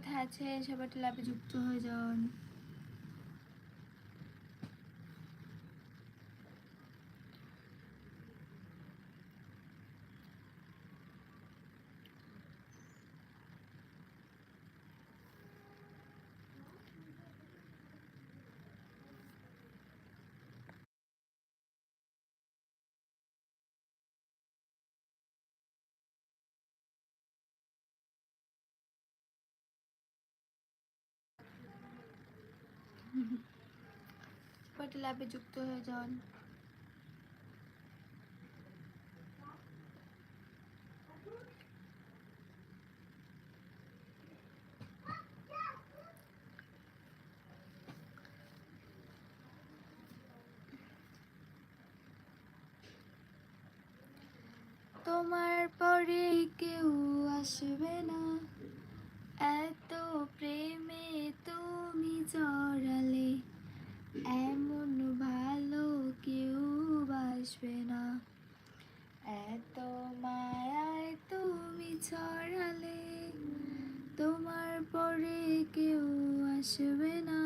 কোথায় আছে সবাই লাভে যুক্ত হয়ে যান। সবাই একটা যুক্ত হয়ে যান। তোমার পরে কেউ আসবে না। এত প্রেমে তুমি জড়ালে এমন ভালো কেউ বাসবে না। এত মায়ায় তুমি ছড়ালে তোমার পরে কেউ আসবে না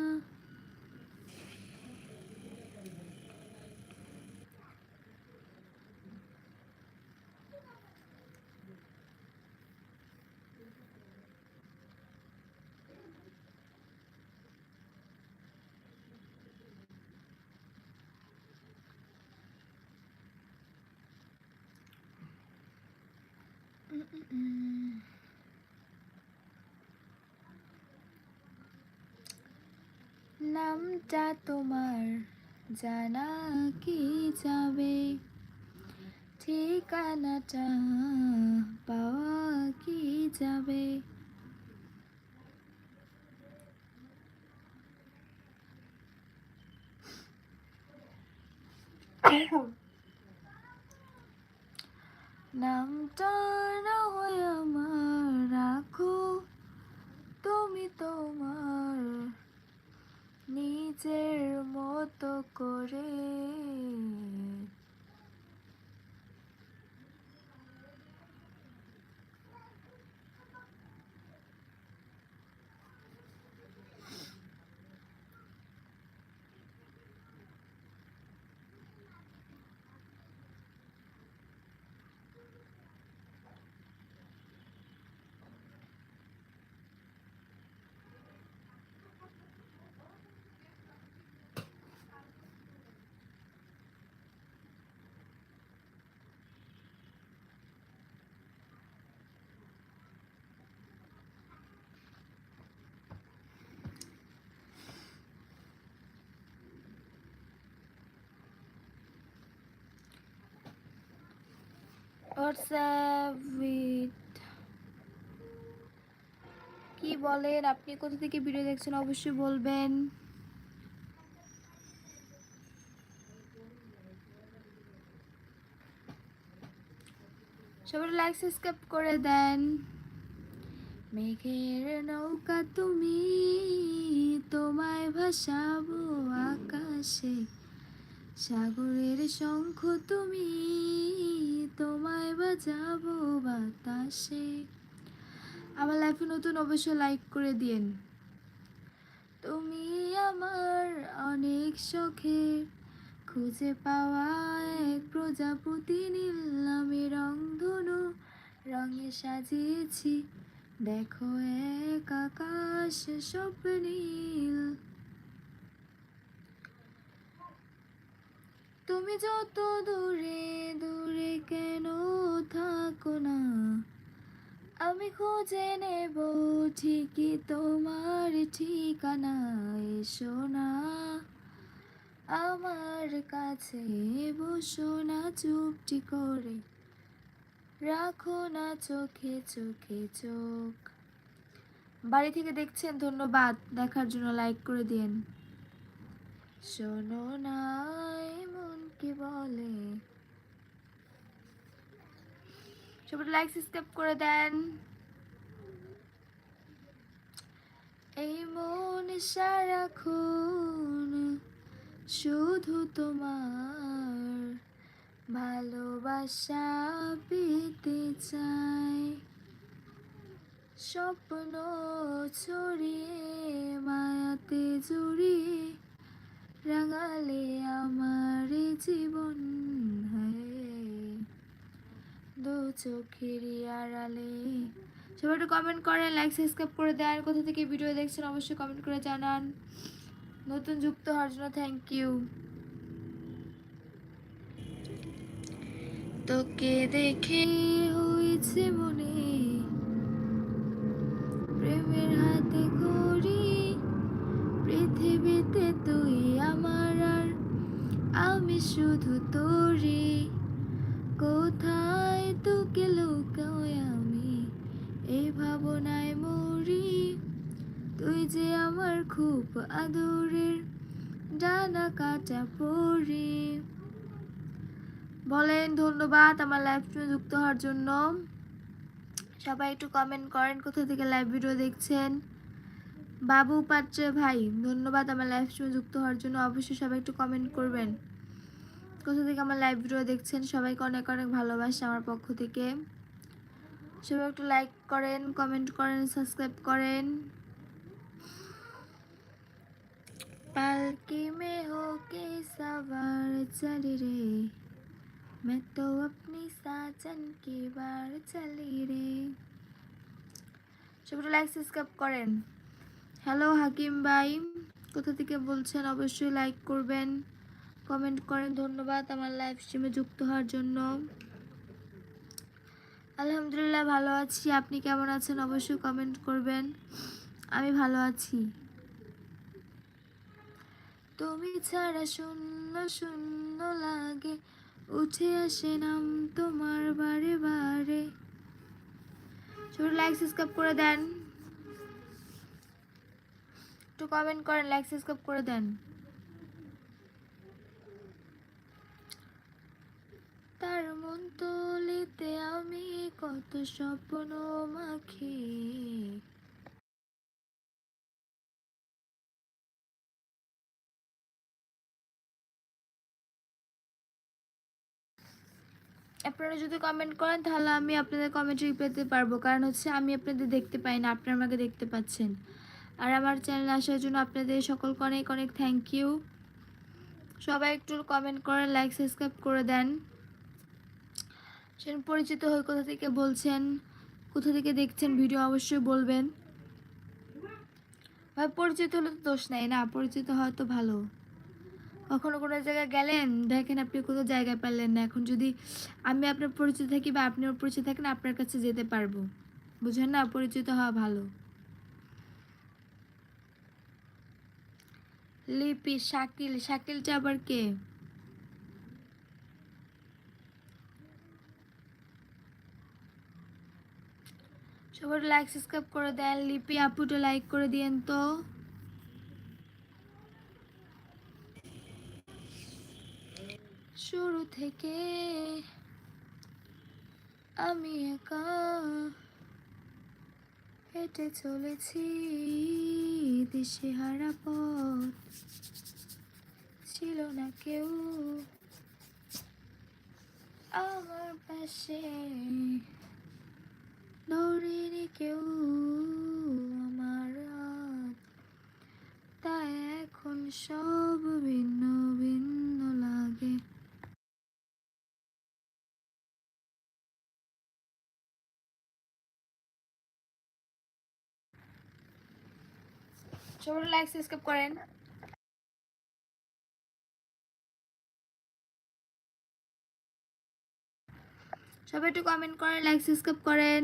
নামটা তোমার জানা কি যাবে? ঠিকানাটা পাওয়া কি যাবে? নামটা না হয় আমার রাখো তুমি তোমার নিজের মতো করে। হোয়াটসঅ্যাপ উইথ কি বলেন? আপনি কোথা থেকে ভিডিও দেখছেন? অবশ্যই বলবেন। সবাই লাইক সাবস্ক্রাইব করে দেন। মেঘের নৌকা তুমি তোমায় ভাসাবো আকাশে। সাগরের শঙ্খ তুমি তোমায় বাজাবো বাতাসে। আমার লাইফে নতুন অবশ্য লাইক করে দিন তুমি আমার অনেক শখের খুঁজে পাওয়া এক প্রজাপতি নীল আমি রংধনু রঙে সাজিয়েছি, দেখো এক আকাশ সব তুমি যত দূরে দূরে কেন থাকো না? আমি খুঁজে নেব ঠিকই তোমার ঠিকানা, এসো না। আমার কাছে বসো না চুপটি করে, রাখো না চোখে চোখে চোখ। বাড়ি থেকে দেখছেন, ধন্যবাদ। দেখার জন্য লাইক করে দিন শোনো না কি বলে? সবাই লাইক সাবস্ক্রাইব করে দেন। এই মন সারাক্ষণ শুধু তোমার ভালোবাসা পেতে চাই। স্বপ্ন ছড়িয়ে, মায়াতে জড়িয়ে রাঙালে আমার জীবন দু চোখের আড়ালে। সবাই একটু কমেন্ট করেন লাইক সাবস্ক্রাইব করে দেন। কোথা থেকে ভিডিও দেখছেন, অবশ্যই কমেন্ট করে জানান। নতুন যুক্ত হওয়ার জন্য থ্যাংক ইউ তোকে দেখে হয়েছে মনে। প্রেমের হাতে ঘড়ি পৃথিবীতে তুই আমার আর? আমি শুধু তোরে কোথায় তোকে লুকাই আমি? এই ভাবনায় মরি। তুই যে আমার খুব আদরের ডানা কাটা পড়ি বলেন, ধন্যবাদ আমার লাইভ স্ট্রিমে যুক্ত হওয়ার জন্য। সবাই একটু কমেন্ট করেন, কোথা থেকে লাইভ ভিডিও দেখছেন? বাবু পাত্র ভাই ধন্যবাদ আমার লাইভ স্ট্রিমে যুক্ত হওয়ার জন্য অবশ্যই সবাই একটু কমেন্ট করবেন কোথা থেকে আমার লাইভ ভিডিও দেখছেন সবাইকে অনেক অনেক ভালোবাসা আমার পক্ষ থেকে সবাই একটু লাইক করেন কমেন্ট করেন সাবস্ক্রাইব করেন पालकी में होके सवार चली रे मैं तो अपनी साजन की बार चली रे সবাই লাইক সাবস্ক্রাইব করেন হ্যালো হাকিম ভাই, কোথা থেকে বলছেন অবশ্যই লাইক করবেন কমেন্ট করেন, ধন্যবাদ আমার লাইভ স্ট্রিমে যুক্ত হওয়ার জন্য। আলহামদুলিল্লাহ ভালো আছি, আপনি কেমন আছেন অবশ্যই কমেন্ট করবেন, আমি ভালো আছি। তুমি ছাড়া শূন্য শূন্য লাগে, উঠে আসে নাম তোমার বারে বারে। ছোট লাইক সাবস্ক্রাইব করে দেন। একটু কমেন্ট করেন লাইক সাবস্ক্রাইব করে দেন। তার মন আমি কত স্বপ্ন মাখি। আপনারা যদি কমেন্ট করেন, তাহলে আমি আপনাদের কমেন্টে রিপ্লাই দিতে পারব। কারণ হচ্ছে আমি আপনাদের দেখতে পাই না, আপনারা আমাকে দেখতে পাচ্ছেন। আর আমার চ্যানেল আসার জন্য আপনাদের সকলকে অনেক অনেক থ্যাংক ইউ সবাই একটু কমেন্ট করে লাইক সাবস্ক্রাইব করে দেন। সেন পরিচিত হয়ে কোথা থেকে বলছেন, কোথা থেকে দেখছেন ভিডিও অবশ্যই বলবেন। ভাই, পরিচিত হলে তো দোষ নাই না? পরিচিত হওয়া তো ভালো। কখনো কোনো জায়গায় গেলেন? দেখেন আপনি কোথাও জায়গায় পারলেন না। এখন যদি আমি আপনার পরিচিত থাকি বা আপনি ওর পরিচিত থাকেন, আপনার কাছে যেতে পারব। বুঝেন না? পরিচিত হওয়া ভালো। লিপি, শাকিল শাকিলটা আবার কে? সবার লাইক সাবস্ক্রাইব করে দেন। লিপি, আপুটা লাইক করে দিয়েন তো। শুরু থেকে আমি একা। হেঁটে চলেছি দেশে হারা পথ। ছিল না কেউ আমার পাশে। ধরেনি কেউ আমার তাই এখন সব ভিন্ন ভিন্ন লাগে সবাই লাইক সাবস্ক্রাইব করেন। সবাই একটু কমেন্ট করেন লাইক সাবস্ক্রাইব করেন।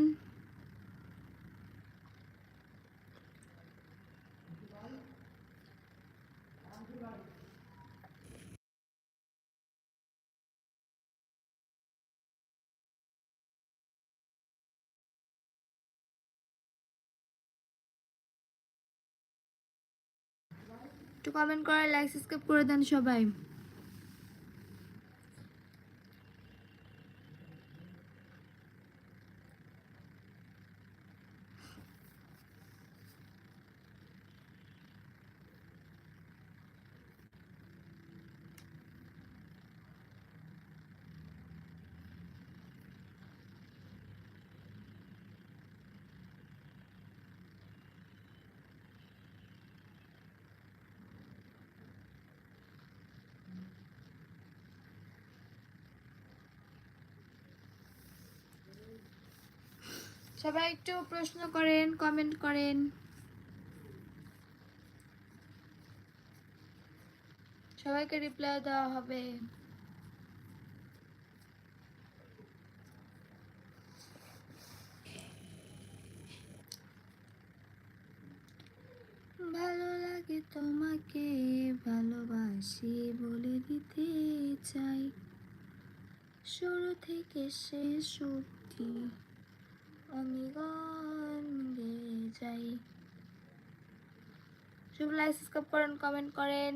একটু কমেন্ট করে লাইক সাবস্ক্রাইব করে দেন সবাই। সবাই একটু প্রশ্ন করেন কমেন্ট করেন। সবাইকে রিপ্লাই দেওয়া হবে। ভালো লাগে তোমাকে, ভালোবাসি বলে দিতে চাই। শুরু থেকে শেষ অবধি। গান গেয়ে যাই সব লাইক সাবস্ক্রাইব করেন কমেন্ট করেন